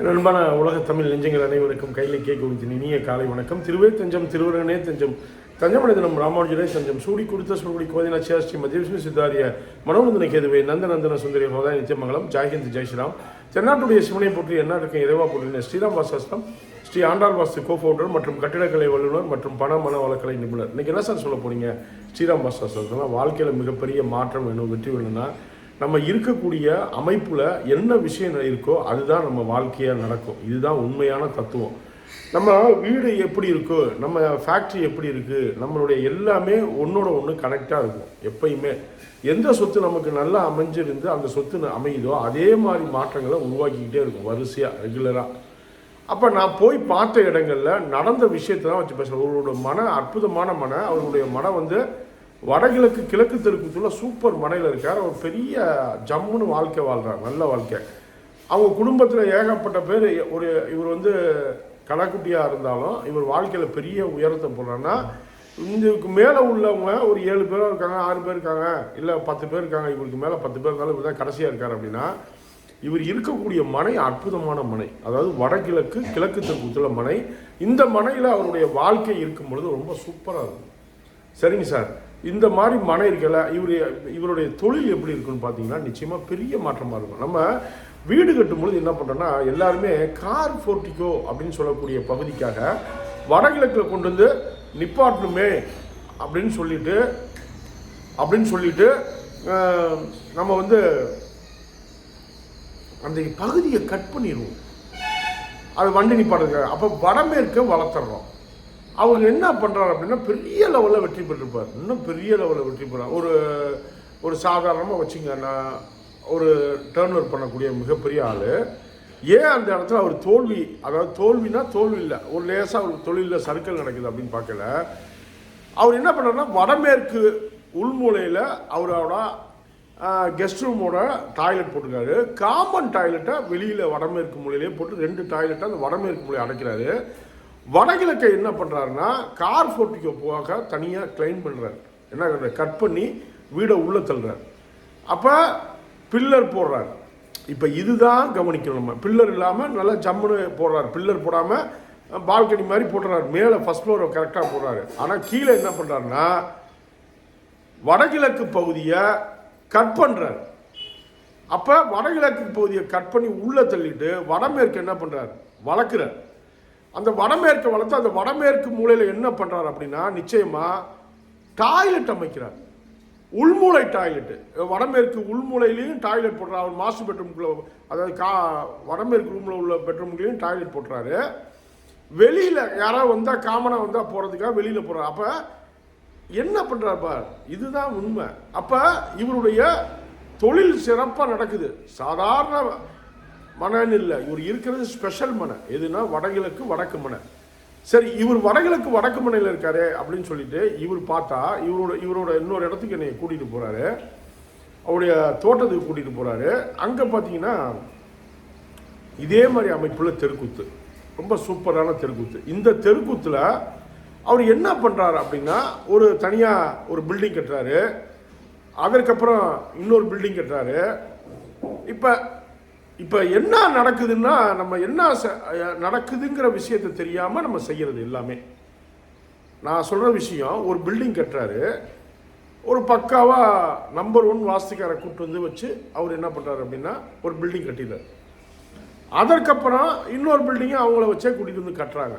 என் அன்பான உலக தமிழ் நெஞ்சங்கள் அனைவருக்கும் கையில் கேட்கும் குறித்து இனிய காலை வணக்கம். திருவே தஞ்சம் திருவரங்கனே தஞ்சம் தஞ்சமடை தினம் ராமானுஜரே தஞ்சம் சூடி கொடுத்த சூடி கோதினா சியாஸ்ரீ மத்தியவிஷ்ணு சித்தாரிய மனோநந்தன கேதுவே நந்தநந்தன சுந்தரி ஹோதா நித்தியமங்கலம் ஜாய்ஹிந்த் ஜெய்ஸ்ரீராம் தென்னாட்டுடைய சிவனை போற்றி எந்நாட்டுக்கும் இறைவா போற்றின ஸ்ரீராம் வாசாஸ்திரம் ஸ்ரீ ஆண்டாள் வாஸ்து கோ ஃபவுண்டர் மற்றும் கட்டிடக்கலை வல்லுநர் மற்றும் பண மன வழக்கலை நிபுணர். இன்னைக்கு என்ன சார் சொல்ல போறீங்க? ஸ்ரீராம் வாசாஸ்திரத்தில் வாழ்க்கையில் மிகப்பெரிய மாற்றம் வேணும் வெற்றி வேணும்னா நம்ம இருக்கக்கூடிய அமைப்பில் என்ன விஷயம் இருக்கோ அதுதான் நம்ம வாழ்க்கையாக நடக்கும். இதுதான் உண்மையான தத்துவம். நம்ம வீடு எப்படி இருக்கோ நம்ம ஃபேக்ட்ரி எப்படி இருக்குது நம்மளுடைய எல்லாமே ஒன்றோட ஒன்று கனெக்டாக இருக்கும் எப்பயுமே. எந்த சொத்து நமக்கு நல்லா அமைஞ்சிருந்து அந்த சொத்து அமையுதோ அதே மாதிரி மாற்றங்களை உருவாக்கிக்கிட்டே இருக்கும் வரிசையாக ரெகுலராக அப்போ நான் போய் பார்த்த இடங்களில் நடந்த விஷயத்தை தான் வச்சு பேசுகிறேன் அவரோட மன அற்புதமான மன அவருடைய மனம் வந்து வடகிழக்கு கிழக்கு தெருக்குள்ள சூப்பர் மனையில் இருக்கார். அவர் பெரிய ஜம்முன்னு வாழ்க்கை வாழ்கிறார் நல்ல வாழ்க்கை. அவங்க குடும்பத்தில் ஏகப்பட்ட பேர் ஒரு இவர் வந்து கணக்குட்டியாக இருந்தாலும் இவர் வாழ்க்கையில் பெரிய உயரத்தை போடுறாருன்னா இதுக்கு மேலே உள்ளவங்க ஒரு ஏழு பேரும் இருக்காங்க ஆறு பேர் இருக்காங்க இல்லை பத்து பேர் இருக்காங்க இவருக்கு மேலே பத்து பேர் இருந்தாலும் இவர் தான் கடைசியாக இருக்கார் அப்படின்னா இவர் இருக்கக்கூடிய மனை அற்புதமான மனை. அதாவது வடகிழக்கு கிழக்கு தெற்குத்துல மனை. இந்த மனையில் அவருடைய வாழ்க்கை இருக்கும் பொழுது ரொம்ப சூப்பராக இருக்கும். சரிங்க சார். இந்த மாதிரி மனை இருக்கல இவருடைய தொழில் எப்படி இருக்குன்னு பார்த்தீங்கன்னா நிச்சயமாக பெரிய மாற்றமாக இருக்கும். நம்ம வீடு கட்டும்பொழுது என்ன பண்ணுறோன்னா எல்லாருமே கார் ஃபோர்ட்டிகோ அப்படின்னு சொல்லக்கூடிய பகுதிக்காக வடகிழக்கில் கொண்டு வந்து நிப்பாட்டணுமே அப்படின்னு சொல்லிட்டு அப்படின்னு சொல்லிட்டு நம்ம வந்து அந்த பகுதியை கட் பண்ணிடுவோம். அது வண்டி நிப்பாடுங்க அப்போ வடமேற்க வளர்த்துறோம். அவங்க என்ன பண்ணுறாரு அப்படின்னா பெரிய லெவலில் வெற்றி பெற்றிருப்பார். இன்னும் பெரிய லெவலில் வெற்றி பெறார். ஒரு ஒரு சாதாரணமாக வச்சுங்க நான் ஒரு டேர்ன் ஓவர் பண்ணக்கூடிய மிகப்பெரிய ஆள். ஏன் அந்த இடத்துல அவர் தோல்வி அதாவது தோல்வினா தோல்வி இல்லை ஒரு லேசாக ஒரு தொழிலில் சர்க்கிள் நடக்குது அப்படின்னு பார்க்கல. அவர் என்ன பண்ணுறாருன்னா வடமேற்கு உள்மூலையில் அவரோட கெஸ்ட் ரூமோட டாய்லெட் போட்டிருக்காரு. காமன் டாய்லெட்டை வெளியில் வடமேற்கு மூலையிலே போட்டு ரெண்டு டாய்லெட்டை அந்த வடமேற்கு மூலையை அடைக்கிறாரு. வடகிழக்கை என்ன பண்ணுறாருன்னா கார் ஃபோர்ட்டிக்கு போக தனியாக கிளைம் பண்ணுறாரு என்ன கட் பண்ணி வீடை உள்ளே தள்ளுறாரு. அப்போ பில்லர் போடுறாரு. இப்போ இதுதான் கவனிக்கணும் நம்ம. பில்லர் இல்லாமல் நல்லா ஜம்முன்னு போடுறாரு. பில்லர் போடாமல் பால்கனி மாதிரி போட்டுறாரு. மேலே ஃபஸ்ட் ஃப்ளோரை கரெக்டாக போடுறாரு. ஆனால் கீழே என்ன பண்ணுறாருன்னா வடகிழக்கு பகுதியை கட் பண்ணுறாரு அப்போ வடகிழக்கு பகுதியை கட் பண்ணி உள்ளே தள்ளிட்டு வடமேற்கு என்ன பண்ணுறாரு வளர்க்குறார் அந்த வடமேற்கு வளர்த்து அந்த வடமேற்கு மூலையில் என்ன பண்ணுறாரு அப்படின்னா நிச்சயமாக டாய்லெட் அமைக்கிறார். உள்மூலை டாய்லெட்டு வடமேற்கு உள்மூலையிலையும் டாய்லெட் போடுறாரு. அவர் மாஸ்டர் பெட்ரூம்குள்ளே அதாவது கா வடமேற்கு ரூமில் உள்ள பெட்ரூம்குள்ளேயும் டாய்லெட் போடுறாரு. வெளியில் யாராவது வந்தால் காமனாக வந்தால் போகிறதுக்காக வெளியில் போகிறார் அப்போ என்ன பண்ணுறார் பார்? இதுதான் உண்மை. அப்போ இவருடைய தொழில் சிறப்பாக நடக்குது. சாதாரண மனன்னு இல்லை. இவர் இருக்கிறது ஸ்பெஷல் மனை. எதுனா வடகிழக்கு வடக்கு மனை. சரி இவர் வடகிழக்கு வடக்கு மனையில் இருக்காரு அப்படின்னு சொல்லிட்டு இவர் பார்த்தா இவரோட இவரோட இன்னொரு இடத்துக்கு என்னை கூட்டிகிட்டு போகிறாரு அவருடைய தோட்டத்துக்கு கூட்டிகிட்டு போகிறாரு அங்கே பார்த்தீங்கன்னா இதே மாதிரி அமைப்பில் தெருக்கூத்து. ரொம்ப சூப்பரான தெருக்கூத்து. இந்த தெருக்கூத்தில் அவர் என்ன பண்ணுறாரு அப்படின்னா ஒரு தனியாக ஒரு பில்டிங் கட்டுறாரு. அதற்கப்புறம் இன்னொரு பில்டிங் கட்டுறாரு. இப்போ இப்போ என்ன நடக்குதுன்னா நம்ம என்ன ச- நடக்குதுங்கிற விஷயத்தை தெரியாமல் நம்ம செய்கிறது எல்லாமே. நான் சொல்கிற விஷயம் ஒரு பில்டிங் கட்டுறாரு. ஒரு பக்காவாக நம்பர் ஒன் வாஸ்துக்காரை கூப்பிட்டு வந்து வச்சு அவர் என்ன பண்ணுறாரு அப்படின்னா ஒரு பில்டிங் கட்டிடுறாரு. அதற்கப்புறம் இன்னொரு பில்டிங்கை அவங்கள வச்சே கூட்டிகிட்டு வந்து கட்டுறாங்க.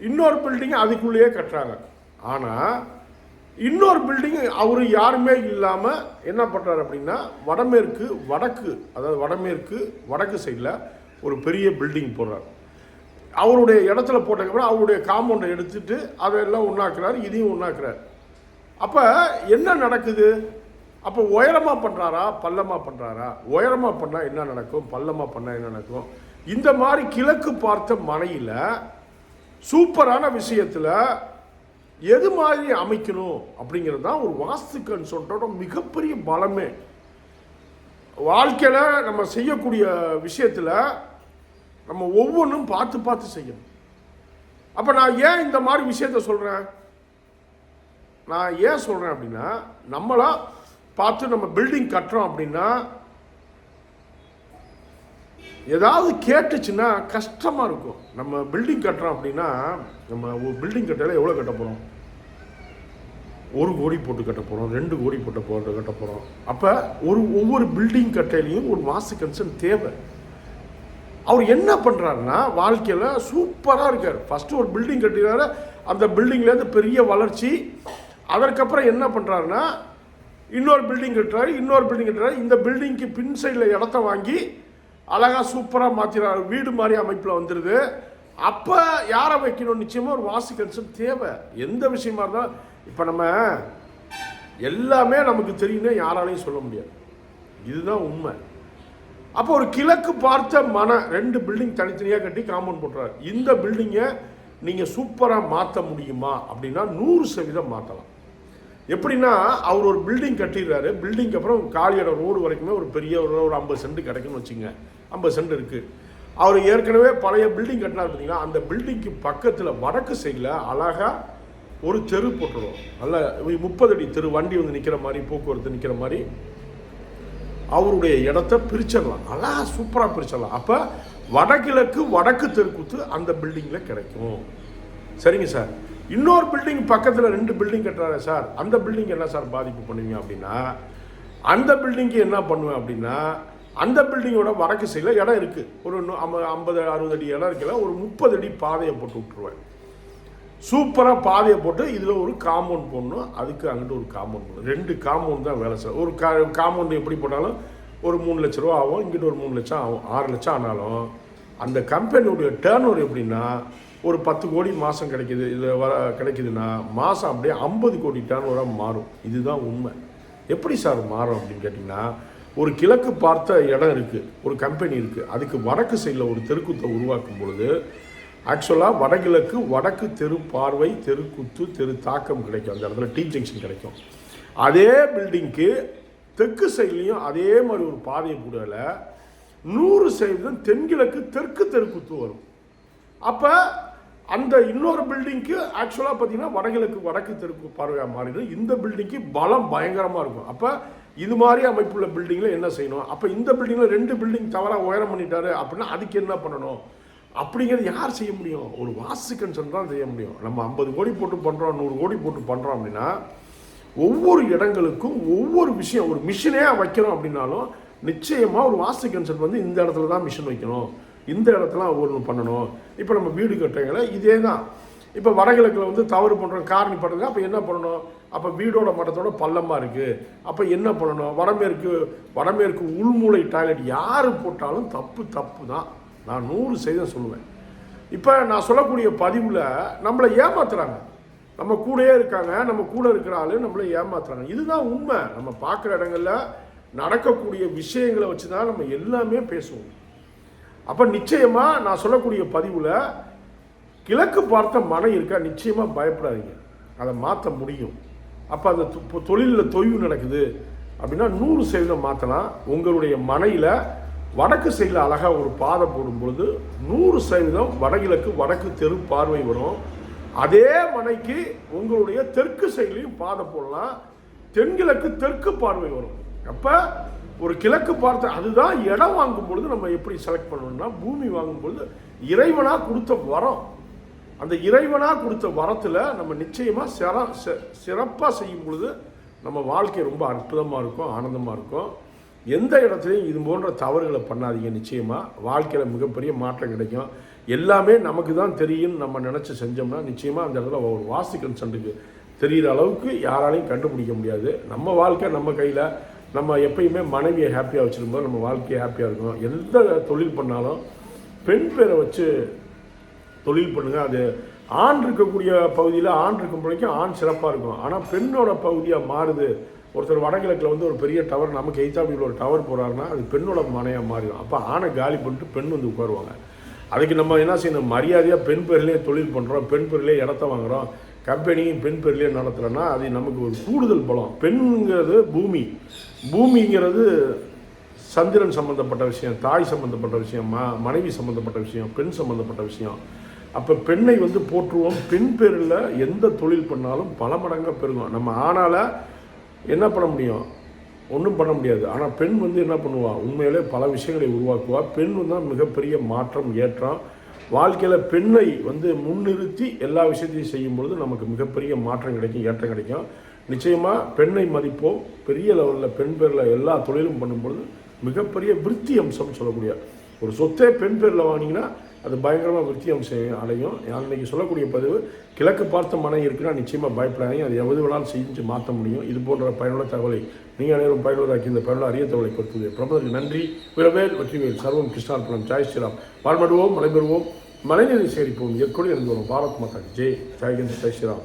இன்னொரு பில்டிங்கை அதுக்குள்ளேயே கட்டுறாங்க. ஆனால் இன்னொரு பில்டிங் அவர் யாருமே இல்லாமல் என்ன பண்ணுறாரு அப்படின்னா வடமேற்கு வடக்கு அதாவது வடமேற்கு வடக்கு சைடில் ஒரு பெரிய பில்டிங் போடுறார். அவருடைய இடத்துல போட்டதுக்கப்புறம் அவருடைய காம்பவுண்டை எடுத்துட்டு அதையெல்லாம் ஒன்றாக்குறாரு இதையும் ஒன்றாக்குறாரு அப்போ என்ன நடக்குது? அப்போ உயரமாக பண்ணுறாரா பள்ளமாக பண்ணுறாரா உயரமாக பண்ணால் என்ன நடக்கும்? பள்ளமாக பண்ணால் என்ன நடக்கும்? இந்த மாதிரி கிழக்கு பார்த்த மனையில் சூப்பரான விஷயத்தில் எது மாதிரி அமைக்கணும் அப்படிங்கிறது தான் ஒரு வாஸ்து கன்சோட்டோட மிகப்பெரிய பலமே. வாழ்க்கையில் நம்ம செய்யக்கூடிய விஷயத்தில் நம்ம ஒவ்வொன்றும் பார்த்து பார்த்து செய்யணும். அப்போ நான் ஏன் இந்த மாதிரி விஷயத்த சொல்கிறேன் நான் ஏன் சொல்கிறேன் அப்படின்னா நம்மளாக பார்த்து நம்ம பில்டிங் கட்டுறோம் அப்படின்னா ஏதாவது கேட்டுச்சுன்னா கஷ்டமாக இருக்கும். நம்ம பில்டிங் கட்டுறோம் அப்படின்னா நம்ம ஒரு பில்டிங் கட்டையில் எவ்வளோ கட்ட போகிறோம் ஒரு கோடி போட்டு கட்ட போகிறோம் ரெண்டு கோடி போட்டு போட்டு கட்ட போகிறோம் அப்போ ஒரு ஒவ்வொரு பில்டிங் கட்டையிலையும் ஒரு மாசு கன்சர்ன் தேவை. அவர் என்ன பண்ணுறாருன்னா வாழ்க்கையில் சூப்பராக இருக்கார். ஃபஸ்ட்டு ஒரு பில்டிங் கட்டினாரு அந்த பில்டிங்லேருந்து பெரிய வளர்ச்சி. அதற்கப்புறம் என்ன பண்ணுறாருன்னா இன்னொரு பில்டிங் கட்டுறாரு இன்னொரு பில்டிங் கட்டுறாரு. இந்த பில்டிங்க்கு பின் சைடில் இடத்த வாங்கி அழகாக சூப்பராக மாற்றிடுறாரு வீடு மாதிரி அமைப்பில் வந்துடுது அப்போ யாரை வைக்கணும்? நிச்சயமாக ஒரு வாசி கன்சன் தேவை. எந்த விஷயமா இருந்தாலும் இப்போ நம்ம எல்லாமே நமக்கு தெரியும்னு யாராலையும் சொல்ல முடியாது. இதுதான் உண்மை. அப்போ ஒரு கிழக்கு பார்த்த மன ரெண்டு பில்டிங் தனித்தனியாக கட்டி காம்பவுண்ட் போட்டுறாரு. இந்த பில்டிங்கை நீங்கள் சூப்பராக மாற்ற முடியுமா? அப்படின்னா நூறு சதவீதம் மாற்றலாம் எப்படின்னா அவர் ஒரு பில்டிங் கட்டிடுறாரு. பில்டிங்க்கு அப்புறம் காலியோட ரோடு வரைக்குமே ஒரு பெரிய ஒரு ஒரு ஐம்பது சென்ட் கிடைக்கும்னு வச்சுங்க. ஐம்பது சென்ட் இருக்குது அவர் ஏற்கனவே பழைய பில்டிங் கட்டினார் பார்த்தீங்கன்னா அந்த பில்டிங்க்கு பக்கத்தில் வடக்கு சைடில் அழகாக ஒரு தெரு போட்டுருவோம். நல்ல முப்பது அடி தெரு வண்டி வந்து நிற்கிற மாதிரி போக்குவரத்து நிற்கிற மாதிரி. அவருடைய இடத்த பிரிச்சிடலாம். அழகா சூப்பராக பிரிச்சிடலாம். அப்போ வடகிழக்கு வடக்கு தெருக்கூத்து அந்த பில்டிங்கில் கிடைக்கும். சரிங்க சார். இன்னொரு பில்டிங் பக்கத்தில் ரெண்டு பில்டிங் கட்டுறாரு சார். அந்த பில்டிங் என்ன சார் பாதிப்பு பண்ணுவீங்க அப்படின்னா அந்த பில்டிங்க்கு என்ன பண்ணுவேன் அப்படின்னா அந்த பில்டிங்கோட வடக்கு சைடில் இடம் இருக்குது ஒரு ஐம்பது அறுபது அடி இடம் இருக்குல்ல ஒரு முப்பது அடி பாதையை போட்டு விட்டுருவேன். சூப்பராக பாதையை போட்டு இதில் ஒரு காம்பவுண்ட் போடணும். அதுக்கு அங்கிட்டு ஒரு காம்பவுண்ட் போடணும். ரெண்டு காம்பவுண்ட் தான் வேலை சார். ஒரு கா காம்பவுண்ட் எப்படி போட்டாலும் ஒரு மூணு லட்ச ரூபா ஆகும். இங்கிட்டு ஒரு மூணு லட்சம் ஆகும். ஆறு லட்சம் ஆனாலும் அந்த கம்பெனியுடைய டேர்ன் ஓவர் எப்படின்னா ஒரு பத்து கோடி மாதம் கிடைக்குது இது வர கிடைக்குதுன்னா மாதம் அப்படியே ஐம்பது கோடி டேர்ன் மாறும். இதுதான் உண்மை. எப்படி சார் மாறும் அப்படின்னு கேட்டிங்கன்னா ஒரு கிழக்கு பார்த்த இடம் இருக்குது ஒரு கம்பெனி இருக்குது அதுக்கு வடக்கு சைடில் ஒரு தெருக்கூத்தை உருவாக்கும் பொழுது ஆக்சுவலாக வடகிழக்கு வடக்கு தெரு பார்வை தெருக்குத்து தெரு தாக்கம் கிடைக்கும். அந்த இடத்துல டீ ஜங்ஷன் கிடைக்கும். அதே பில்டிங்க்கு தெற்கு சைட்லேயும் அதே மாதிரி ஒரு பாதையை கூடல நூறு சதவீதம் தென்கிழக்கு தெற்கு தெருக்குத்து வரும். அப்போ அந்த இன்னொரு பில்டிங்க்கு ஆக்சுவலாக பார்த்தீங்கன்னா வடகிழக்கு வடக்கு தெற்கு பார்வையாக மாறிடும் இந்த பில்டிங்க்கு பலம் பயங்கரமாக இருக்கும். அப்போ இது மாதிரி அமைப்புள்ள பில்டிங்கில் என்ன செய்யணும்? அப்போ இந்த பில்டிங்கில் ரெண்டு பில்டிங் தவறாக உயரம் பண்ணிட்டாரு அப்படின்னா அதுக்கு என்ன பண்ணணும்? அப்படிங்கிறது யார் செய்ய முடியும்? ஒரு வாஸ்து கன்சர்ன் தான் செய்ய முடியும். நம்ம ஐம்பது கோடி போட்டு பண்ணுறோம் நூறு கோடி போட்டு பண்ணுறோம் அப்படின்னா ஒவ்வொரு இடங்களுக்கும் ஒவ்வொரு விஷயம் ஒரு மிஷினே வைக்கிறோம் அப்படின்னாலும் நிச்சயமாக ஒரு வாஸ்து கன்சர்ன் வந்து இந்த இடத்துல தான் மிஷின் வைக்கணும். இந்த இடத்துல ஒன்று பண்ணணும். இப்போ நம்ம வீடு கட்டுறவங்கள இதே தான் இப்போ வடகிழக்கில் வந்து தவறு பண்ணுறோம் காரணி பண்ணுறது அப்போ என்ன பண்ணணும்? அப்போ வீடோட மட்டத்தோட பள்ளமாக இருக்குது அப்போ என்ன பண்ணணும்? வடமேற்கு வடமேற்கு உள்மூலை டாய்லெட் யார் போட்டாலும் தப்பு தப்பு தான் நான் நூறு சதவீதம் சொல்லுவேன். இப்போ நான் சொல்லக்கூடிய பதிவில் நம்மளை ஏமாத்துறாங்க. நம்ம கூடயே இருக்காங்க நம்ம கூட இருக்கிற ஆளு நம்மளை ஏமாத்துறாங்க. இதுதான் உண்மை. நம்ம பார்க்குற இடங்களில் நடக்கக்கூடிய விஷயங்களை வச்சு தான் நம்ம எல்லாமே பேசுவோம். அப்போ நிச்சயமாக நான் சொல்லக்கூடிய பதிவில் கிழக்கு பார்த்த மனை இருக்கா நிச்சயமாக பயப்படாதீங்க. அதை மாற்ற முடியும். அப்போ அந்த தொ- தொழிலில் தொய்வு நடக்குது அப்படின்னா நூறு சதவீதம் மாற்றலாம் உங்களுடைய மனையில் வடக்கு சைடில் அழகாக ஒரு பாதை போடும்பொழுது நூறு சதவீதம் வடகிழக்கு வடக்கு தெரு பார்வை வரும். அதே மனைக்கு உங்களுடைய தெற்கு சைட்லையும் பாதை போடலாம். தென்கிழக்கு தெற்கு பார்வை வரும். அப்போ ஒரு கிழக்கு பார்த்து அதுதான் இடம் வாங்கும் பொழுது நம்ம எப்படி செலக்ட் பண்ணணும்னா பூமி வாங்கும் பொழுது இறைவனாக கொடுத்த வரம். அந்த இறைவனாக கொடுத்த வரத்தில் நம்ம நிச்சயமாக சிற சிறப்பாக செய்யும் பொழுது நம்ம வாழ்க்கை ரொம்ப அற்புதமாக இருக்கும் ஆனந்தமாக இருக்கும். எந்த இடத்துலையும் இது போன்ற தவறுகளை பண்ணாதீங்க நிச்சயமாக வாழ்க்கையில் மிகப்பெரிய மாற்றம் கிடைக்கும். எல்லாமே நமக்கு தான் தெரியும். நம்ம நினச்சி செஞ்சோம்னா நிச்சயமாக அந்த இடத்துல ஒரு வாஸ்து கன்சல்ட்டுக்கு தெரிகிற அளவுக்கு யாராலையும் கண்டுபிடிக்க முடியாது. நம்ம வாழ்க்கை நம்ம கையில் நம்ம எப்பயுமே மனைவியை ஹாப்பியாக வச்சுருக்கும்போது நம்ம வாழ்க்கையை ஹாப்பியாக இருக்கும். எந்த தொழில் பண்ணாலும் பெண் பேரை வச்சு தொழில் பண்ணுங்கள் அது ஆண் இருக்கக்கூடிய பகுதியில் ஆண் இருக்கும் வரைக்கும் ஆண் சிறப்பாக இருக்கும். ஆனால் பெண்ணோட பகுதியாக மாறுது. ஒருத்தர் வடகிழக்கில் வந்து ஒரு பெரிய டவர் நமக்கு எய்தாபியில் ஒரு டவர் போகிறாருன்னா அது பெண்ணோட மனையாக மாறிடும். அப்போ ஆணை காலி பண்ணிட்டு பெண் வந்து உட்காருவாங்க. அதுக்கு நம்ம என்ன செய்யணும்? மரியாதையாக பெண் பேர்லேயே தொழில் பண்ணுறோம் பெண் பேர்லேயே இடத்த வாங்குறோம். கம்பெனியும் பெண் பேர்லேயே நடத்துகிறோன்னா அது நமக்கு ஒரு கூடுதல் பலம். பெண்ங்கிறது பூமி. பூமிங்கிறது சந்திரன் சம்மந்தப்பட்ட விஷயம் தாய் சம்மந்தப்பட்ட விஷயம் ம மனைவி சம்மந்தப்பட்ட விஷயம் பெண் சம்மந்தப்பட்ட விஷயம். அப்போ பெண்ணை வந்து போற்றுவோம். பெண் பேரில் எந்த தொழில் பண்ணாலும் பல மடங்காக பெருகும். நம்ம ஆணால் என்ன பண்ண முடியும்? ஒன்றும் பண்ண முடியாது. ஆனால் பெண் வந்து என்ன பண்ணுவாள் உண்மையிலே பல விஷயங்களை உருவாக்குவா. பெண் தான் மிகப்பெரிய மாற்றம் ஏற்றம் வாழ்க்கையில் பெண்ணை வந்து முன்னிறுத்தி எல்லா விஷயத்தையும் செய்யும் பொழுது நமக்கு மிகப்பெரிய மாற்றம் கிடைக்கும் ஏற்றம் கிடைக்கும். நிச்சயமாக பெண்ணை மதிப்போம். பெரிய லெவலில் பெண் பேரில் எல்லா தொழிலும் பண்ணும்பொழுது மிகப்பெரிய விருத்தி அம்சம் சொல்லக்கூடிய ஒரு சொத்தே பெண் பேரில் வாங்கினீங்கன்னா அது பயங்கரமாக விருத்தி அம்சம் அடையும். அன்றைக்கி சொல்லக்கூடிய பதிவு கிழக்கு பார்த்த மனை இருக்குன்னா நிச்சயமாக பயப்படாதீங்க. அது எவ்வளவு வேணாலும் செஞ்சு மாற்ற முடியும். இது போன்ற பயனுள்ள தகவலை நீங்கள் அனைவரும் பயனுள்ளதாக்கி இந்த பயனுள்ள அரிய தகவலை கொடுத்தது. பிரபலருக்கு நன்றி. விரவேல் வெற்றிவேல் சர்வம் கிருஷ்ணார்பணம். ஜாய் ஸ்ரீராம். வாழ்மடுவோம் நடைபெறுவோம் மலைநீரை சேரிப்போம். எற்கொடி இருந்து வரும் பாரத் மாதா ஜெய். ஜெய்கந்த் ஜெய் ஸ்ரீராம்.